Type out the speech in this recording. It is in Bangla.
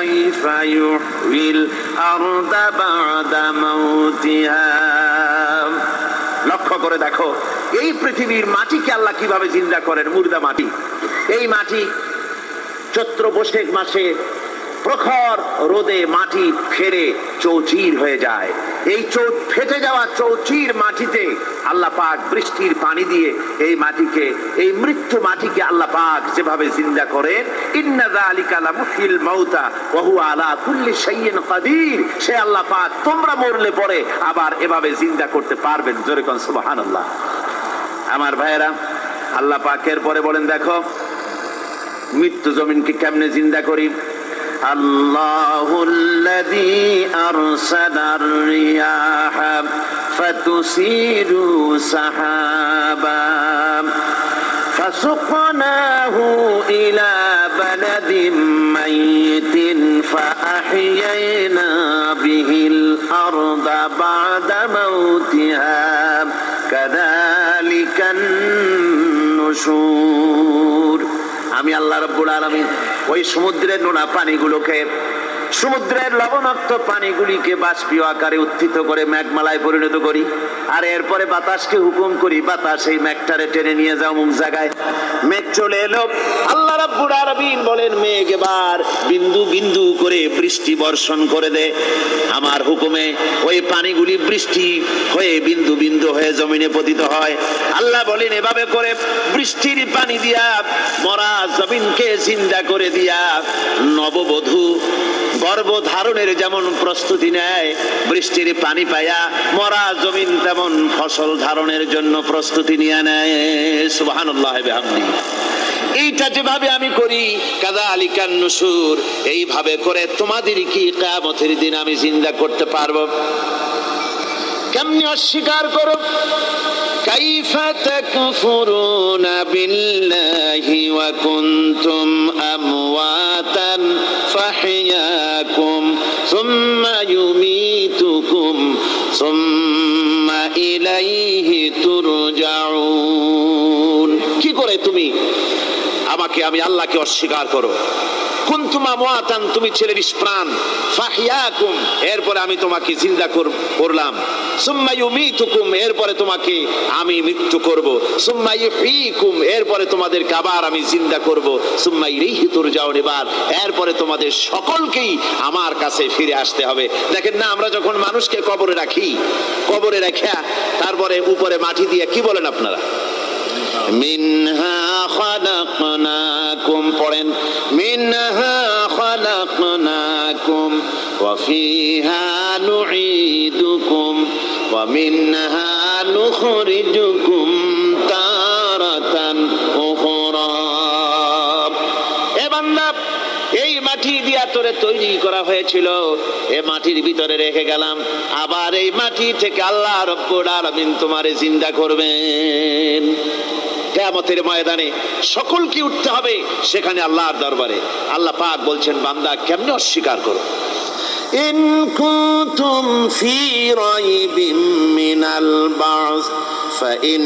كيف يحيي الأرض بعد موتها লক্ষ্য করে দেখো এই পৃথিবীর মাটিকে আল্লাহ কিভাবে জিন্দা করেন মুর্দা মাটি এই মাটি চৈত্র বৈশাখ মাসে প্রখর রোদে মাটি ফেরে চৌচির হয়ে যায়। এই চৌ ফেটে যাওয়া চৌচির মাটিতে আল্লাহ পাক বৃষ্টির পানি দিয়ে এই মাটিকে, এই মৃত্যু মাটিকে আল্লাহ পাক যেভাবে জিন্দা করেন, ইন্না যালিকা লামুহিল মাউতা ওয়া হুয়া আলা কুল্লি শাইইন কাদির। সে আল্লাহ পাক তোমরা মরলে পরে আবার এভাবে জিন্দা করতে পারবেন। জোরে কোন সুবহানাল্লাহ। আমার ভাইয়েরা, আল্লাহ পাকের পরে বলেন, দেখো, মৃত্যু জমিনকে কেমনে জিন্দা করি? আল্লাহুল্লাযী আরসালার রিয়াহা ফাতুসিরু সাহাবা فسقناه إلى بلد ميت فأحيينا به الأرض بعد موتها كذلك النشور আমি আল্লাহ রব্বুল আলামিন ওই সমুদ্রের নোনা পানিগুলোকে সমুদ্রের লবণাক্ত পানিগুলিকে বাষ্পীয় আকারে উত্থিত করে মেঘমালায় পরিণত করি। আর এরপরে বাতাসকে হুকুম করি, বাতাস এই ম্যাঘটারে টেনে নিয়ে যাও মুখ জায়গায়। মেঘ চলে এলো। আল্লাহ রাব্বুল আলামিন বলেন এবার বিন্দু বিন্দু করে বৃষ্টি বর্ষণ করে দে। আমার হুকুমে ওই পানিগুলি বৃষ্টি হয়ে বিন্দু বিন্দু হয়ে জমিনে পতিত হয়। আল্লাহ বলেন, এভাবে করে বৃষ্টির পানি দিয়া, মরা জমিনকে জিন্দা করে দিয়া নববধূ গর্ভধারণের যেমন প্রস্তুতি নেয়, বৃষ্টির পানি পায়া মরা জমিন তেমন ফসল ধারণের জন্য প্রস্তুতি নিয়ে নেয়। বিহামদি এইটা যেভাবে আমি করি কাদা আলিকান নসুর এইভাবে করে তোমাদের কি কিয়ামতের দিন আমি জিন্দা করতে পারবো কেমনি অস্বীকার করো كيف تكفرون بالله وكنتم أمواتا فحياكم ثم يميتكم ثم إليه ترجعون কি করে তুমি আমাকে আমি আল্লাহকে অস্বীকার করো। কুন্তুমা মোয়াতান তুমি ছেলে নিষ্প্রাণ ফাহিয়াকুম, এরপরে আমি তোমাকে জিন্দা করলাম। সুম্মা ইউমিতুকুম, এরপরে তোমাকে আমি মৃত্যু করব। সুম্মা ইউহয়িকুম এরপরে তোমাদেরকে আবার আমি জিন্দা করব। সুম্মা ইলাইহি তুরজাউন, এবার এরপরে তোমাদের সকলকেই আমার কাছে ফিরে আসতে হবে। দেখেন না, আমরা যখন মানুষকে কবরে রাখি, কবরে রাখা, তারপরে উপরে মাটি দিয়ে কি বলেন আপনারা? মিনহা খালাকনাকুম পড়েন ওয়া ফিহা নুঈদুকুম ওয়া মিনহা নুখরিজুকুম তারাতান উখরা এ এই মাটি দিয়া তোরে তৈরি করা হয়েছিল, এ মাটির ভিতরে রেখে গেলাম। আবার এই মাটি থেকে আল্লাহ রব্বুল আলামিন তোমারে জিন্দা করবেন। কেয়ামতের ময়দানে সকলকে উঠতে হবে সেখানে আল্লাহর দরবারে আল্লাহ পাক বলছেন বান্দা কেমনে অস্বীকার করো إن كنتم في ريب من البعث فإن